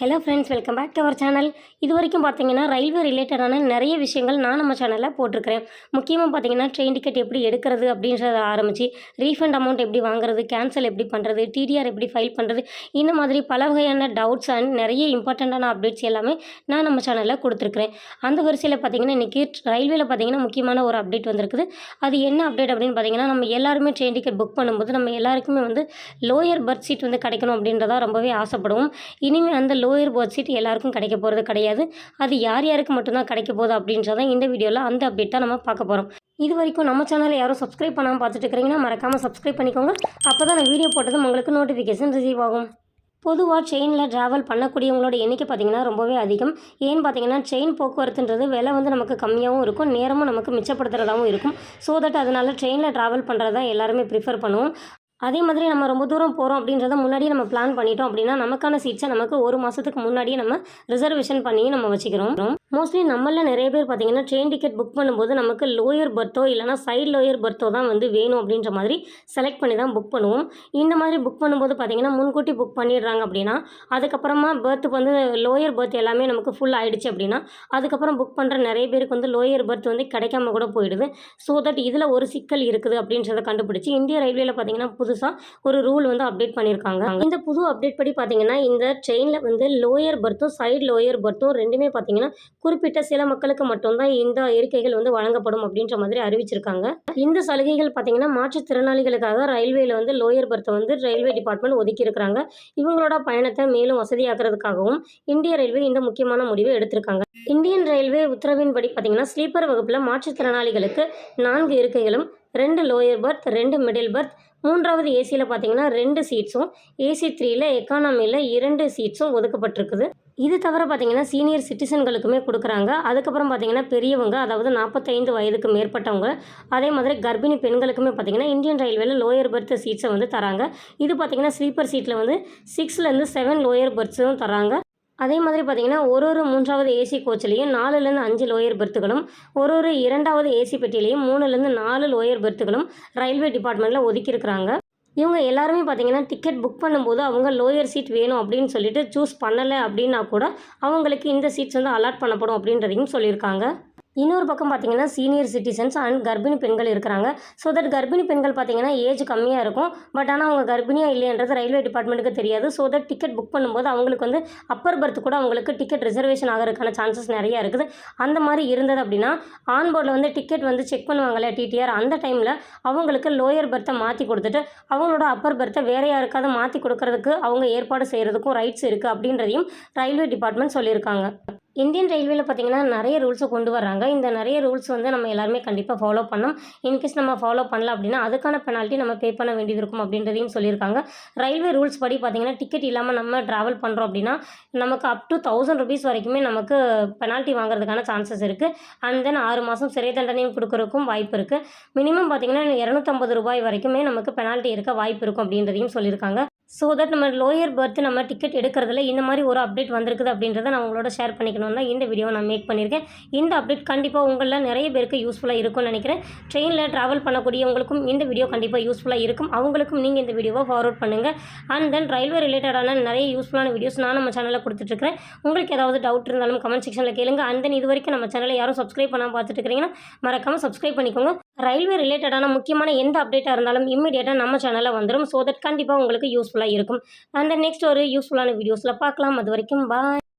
Hello friends welcome back to our channel இது வரைக்கும் பார்த்தீங்கன்னா ரயில்வே ரிலேட்டடான நிறைய விஷயங்கள் நான் நம்ம சேனலில் போட்டிருக்கிறேன். முக்கியமாக பார்த்தீங்கன்னா ட்ரெயின் டிக்கெட் எப்படி எடுக்கிறது அப்படின்றத ஆரம்பித்து ரீஃபண்ட் அமௌண்ட் எப்படி வாங்குறது கேன்சல் எப்படி பண்ணுறது டிடிஆர் எப்படி ஃபைல் பண்ணுறது இந்த மாதிரி பல வகையான டவுட்ஸ் அண்ட் நிறைய இம்பார்ட்டண்ட்டான அப்டேட்ஸ் எல்லாமே நான் நம்ம சேனலில் கொடுத்துருக்குறேன். அந்த வரிசையில் பார்த்தீங்கன்னா இன்றைக்கி ரயில்வேல பார்த்தீங்கன்னா முக்கியமான ஒரு அப்டேட் வந்திருக்குது. அது என்ன அப்டேட் அப்படின்னு பார்த்தீங்கன்னா நம்ம எல்லாருமே ட்ரெயின் டிக்கெட் புக் பண்ணும்போது நம்ம எல்லாருக்குமே வந்து லோயர் பர்த் சீட் வந்து கிடைக்கணும் அப்படின்றதா ரொம்பவே ஆசைப்படுவோம். இனிமேல் அந்த லோயர் பர்த் சீட் எல்லாருக்கும் கிடைக்க போகிறது கிடையாது. அது யார் யாருக்கு மட்டும்தான் கிடைக்க போகுது அப்படின்றதான் இந்த வீடியோவில் அந்த அப்டேட் தான் நம்ம பார்க்க போகிறோம் இது வரைக்கும் நம்ம சேனலை யாரும் சப்ஸ்கிரைப் பண்ணாமல் பார்த்துட்டு இருக்கிறீங்கன்னா மறக்காமல் சப்ஸ்கிரைப் பண்ணிக்கோங்க. அப்போ தான் நான் வீடியோ போட்டதும் உங்களுக்கு நோட்டிஃபிகேஷன் ரிசீவ் ஆகும். பொதுவாக ட்ரெயினில் ட்ராவல் பண்ணக்கூடியவங்களோட எண்ணிக்கை பார்த்திங்கன்னா ரொம்பவே அதிகம். ஏன்னு பார்த்தீங்கன்னா ட்ரெயின் போக்குவரத்துன்றது விலை வந்து நமக்கு கம்மியாகவும் இருக்கும் நேரமும் நமக்கு மிச்சப்படுத்துறதாகவும் இருக்கும். ஸோ தட் அதனால் ட்ரெயினில் ட்ராவல் பண்ணுறதா எல்லாருமே ப்ரிஃபர் பண்ணுவோம். அதே மாதிரி நம்ம ரொம்ப தூரம் போகிறோம் அப்படின்றத முன்னாடியே நம்ம பிளான் பண்ணிட்டோம் அப்படின்னா நமக்கான சீட்ஸை நமக்கு ஒரு மாதத்துக்கு முன்னாடியே நம்ம ரிசர்வேஷன் பண்ணி நம்ம வச்சுக்கிறோம். மோஸ்ட்லி நம்மள நிறைய பேர் பார்த்தீங்கன்னா ட்ரெயின் டிக்கெட் புக் பண்ணும்போது நமக்கு லோயர் பர்த்தோ இல்லைனா சைடு லோயர் பர்த்தோ தான் வந்து வேணும் அப்படின்ற மாதிரி செலக்ட் பண்ணி தான் புக் பண்ணுவோம். இந்த மாதிரி புக் பண்ணும்போது பார்த்தீங்கன்னா முன்கூட்டி புக் பண்ணிடுறாங்க அப்படின்னா அதுக்கப்புறமா பர்த் வந்து லோயர் பர்த் எல்லாமே நமக்கு ஃபுல் ஆகிடுச்சு அப்படின்னா அதுக்கப்புறம் புக் பண்ணுற நிறைய பேருக்கு வந்து லோயர் பர்த் வந்து கிடைக்காம கூட போயிடுது. ஸோ தட் இதில் ஒரு சிக்கல் இருக்குது அப்படின்றத கண்டுபிடிச்சி இந்திய ரயில்வேல பார்த்தீங்கன்னா புதுசாக ஒரு ரூல் வந்து அப்டேட் பண்ணியிருக்காங்க இந்த புது அப்டேட் படி பார்த்தீங்கன்னா இந்த ட்ரெயினில் வந்து லோயர் பர்த்தும் சைடு லோயர் பர்த்தும் ரெண்டுமே பார்த்தீங்கன்னா குறிப்பிட்ட சில மக்களுக்கு மட்டும்தான் இந்த இருக்கைகள் வந்து வழங்கப்படும் அப்படின்ற மாதிரி அறிவிச்சிருக்காங்க. இந்த சலுகைகள் பார்த்தீங்கன்னா மாற்றுத்திறனாளிகளுக்காக ரயில்வேல வந்து லோயர் பர்த்தை வந்து ரயில்வே டிபார்ட்மெண்ட் ஒதுக்கியிருக்கிறாங்க. இவங்களோட பயணத்தை மேலும் வசதியாக்குறதுக்காகவும் இந்திய ரயில்வே இந்த முக்கியமான முடிவை எடுத்திருக்காங்க. இந்தியன் ரயில்வே உத்தரவின்படி பார்த்தீங்கன்னா ஸ்லீப்பர் வகுப்பில் மாற்றுத்திறனாளிகளுக்கு நான்கு இருக்கைகளும் ரெண்டு லோயர் பர்த் ரெண்டு மிடில் பர்த் மூன்றாவது ஏசியில் பார்த்தீங்கன்னா ரெண்டு சீட்ஸும் ஏசி த்ரீயில் எக்கானமியில் இரண்டு சீட்ஸும் ஒதுக்கப்பட்டிருக்குது. இது தவிர பார்த்தீங்கன்னா சீனியர் சிட்டிசன்களுக்குமே கொடுக்குறாங்க. அதுக்கப்புறம் பார்த்தீங்கன்னா பெரியவங்க அதாவது நாற்பத்தைந்து வயதுக்கு மேற்பட்டவங்க அதே மாதிரி கர்ப்பிணி பெண்களுக்குமே பார்த்தீங்கன்னா இந்தியன் ரயில்வேல லோயர் பர்த் சீட்ஸை வந்து தராங்க. இது பார்த்தீங்கன்னா ஸ்லீப்பர் சீட்டில் வந்து சிக்ஸ்லேருந்து செவன் லோயர் பர்த்ஸும் தராங்க. அதே மாதிரி பார்த்தீங்கன்னா ஒரு ஒரு மூன்றாவது ஏசி கோச்லேயும் நாலுலேருந்து அஞ்சு லோயர் பெர்த்துகளும் ஒரு ஒரு இரண்டாவது ஏசி பெட்டிலையும் மூணுலேருந்து நாலு லோயர் பெர்த்துகளும் ரயில்வே டிபார்ட்மெண்ட்டில் ஒதுக்கியிருக்கிறாங்க. இவங்க எல்லாருமே பார்த்தீங்கன்னா டிக்கெட் புக் பண்ணும்போது அவங்க லோயர் சீட் வேணும் அப்படின்னு சொல்லிட்டு சூஸ் பண்ணலை அப்படின்னா கூட அவங்களுக்கு இந்த சீட்ஸ் வந்து அலாட் பண்ணப்படும் அப்படின்றதையும் சொல்லியிருக்காங்க. இன்னொரு பக்கம் பார்த்திங்கன்னா சீனியர் சிட்டிசன்ஸ் அண்ட் கர்ப்பிணி பெண்கள் இருக்கிறாங்க. ஸோ தட் கர்ப்பிணி பெண்கள் பார்த்திங்கன்னா ஏஜ் கம்மியாக இருக்கும். பட் ஆனால் அவங்க கர்ப்பிணியாக இல்லைன்றது ரயில்வே டிபார்ட்மெண்ட்டுக்கு தெரியாது. ஸோ தட் டிக்கெட் புக் பண்ணும்போது அவங்களுக்கு வந்து அப்பர் பர்த் கூட அவங்களுக்கு டிக்கெட் ரிசர்வேஷன் ஆகிறதுக்கான சான்சஸ் நிறையா இருக்குது. அந்த மாதிரி இருந்தது அப்படின்னா ஆன்போர்டில் வந்து டிக்கெட் வந்து செக் பண்ணுவாங்களே டிடிஆர் அந்த டைமில் அவங்களுக்கு லோயர் பர்த்தை மாற்றி கொடுத்துட்டு அவங்களோட அப்பர் பர்த்தை வேறு யாருக்காவது மாற்றி கொடுக்கறதுக்கு அவங்க ஏற்பாடு செய்கிறதுக்கும் ரைட்ஸ் இருக்குது அப்படின்றதையும் ரயில்வே டிபார்ட்மெண்ட் சொல்லியிருக்காங்க. இந்தியன் ரயில்வேல பார்த்தீங்கன்னா நிறைய ரூல்ஸை கொண்டு வர்றாங்க. இந்த நிறைய ரூல்ஸ் வந்து நம்ம எல்லாருமே கண்டிப்பாக ஃபாலோ பண்ணோம் இன்கேஸ் நம்ம ஃபாலோ பண்ணல அப்படின்னா அதுக்கான பெனால்ட்டி நம்ம பே பண்ண வேண்டியது இருக்கும் அப்படின்றதையும் சொல்லியிருக்காங்க. ரயில்வே ரூல்ஸ் படி பார்த்தீங்கன்னா டிக்கெட் இல்லாமல் நம்ம ட்ராவல் பண்ணுறோம் அப்படின்னா நமக்கு அப் டு தௌசண்ட் ருபீஸ் வரைக்குமே நமக்கு பெனால்ட்டி வாங்குறதுக்கான சான்சஸ் இருக்குது அண்ட் தென் ஆறு மாதம் சிறை தண்டனையும் கொடுக்கறதுக்கும் வாய்ப்பு இருக்குது மினிமம் பார்த்தீங்கன்னா இரநூத்தம்பது ரூபாய் வரைக்குமே நமக்கு பெனால்ட்டி இருக்க வாய்ப்பு இருக்கும் அப்படின்றதையும் சொல்லியிருக்காங்க. ஸோ தட் நம்ம லோயர் பர்த் நம்ம டிக்கெட் எடுக்கிறதுல இந்த மாதிரி ஒரு அப்டேட் வந்திருக்குது அப்படின்றத நான் உங்களோட ஷேர் பண்ணிக்கணும் தான் இந்த வீடியோ நான் மேக் பண்ணியிருக்கேன். இந்த அப்டேட் கண்டிப்பாக உங்களில் நிறைய பேருக்கு யூஸ்ஃபுல்லாக இருக்கும்னு நினைக்கிறேன். ட்ரெயினில் ட்ராவல் பண்ணக்கூடியவங்களுக்கும் இந்த வீடியோ கண்டிப்பாக யூஸ்ஃபுல்லாக இருக்கும். அவங்களுக்கும் நீங்கள் இந்த வீடியோவை ஃபார்வர்ட் பண்ணுங்கள் அண்ட் தென் ரயில்வே ரிலேட்டடான நிறைய யூஸ்ஃபுல்லான வீடியோஸ் நான் நம்ம சேனலில் கொடுத்துட்ருக்கேன் உங்களுக்கு ஏதாவது டவுட் இருந்தாலும் கமெண்ட் செக்ஷனில் கேளுங்க. அண்ட் தென் இது வரைக்கும் நம்ம சேனலை யாரும் சப்ஸ்கிரைப் பண்ணாமல் பார்த்துட்டு இருக்கிறீங்கன்னா மறக்காமல் சப்ஸ்கிரைப் பண்ணிக்கோங்க. ரயில்வே ரிலேட்டடான முக்கியமான எந்த அப்டேட்டாக இருந்தாலும் இம்மிடியேட்டாக நம்ம சேனலில் வந்துடும் ஸோ தட் கண்டிப்பாக உங்களுக்கு யூஸ்ஃபுல்லாக இருக்கும். அந்த நெக்ஸ்ட் ஒரு யூஸ்ஃபுல்லான வீடியோஸில் பார்க்கலாம். அது வரைக்கும் பாய்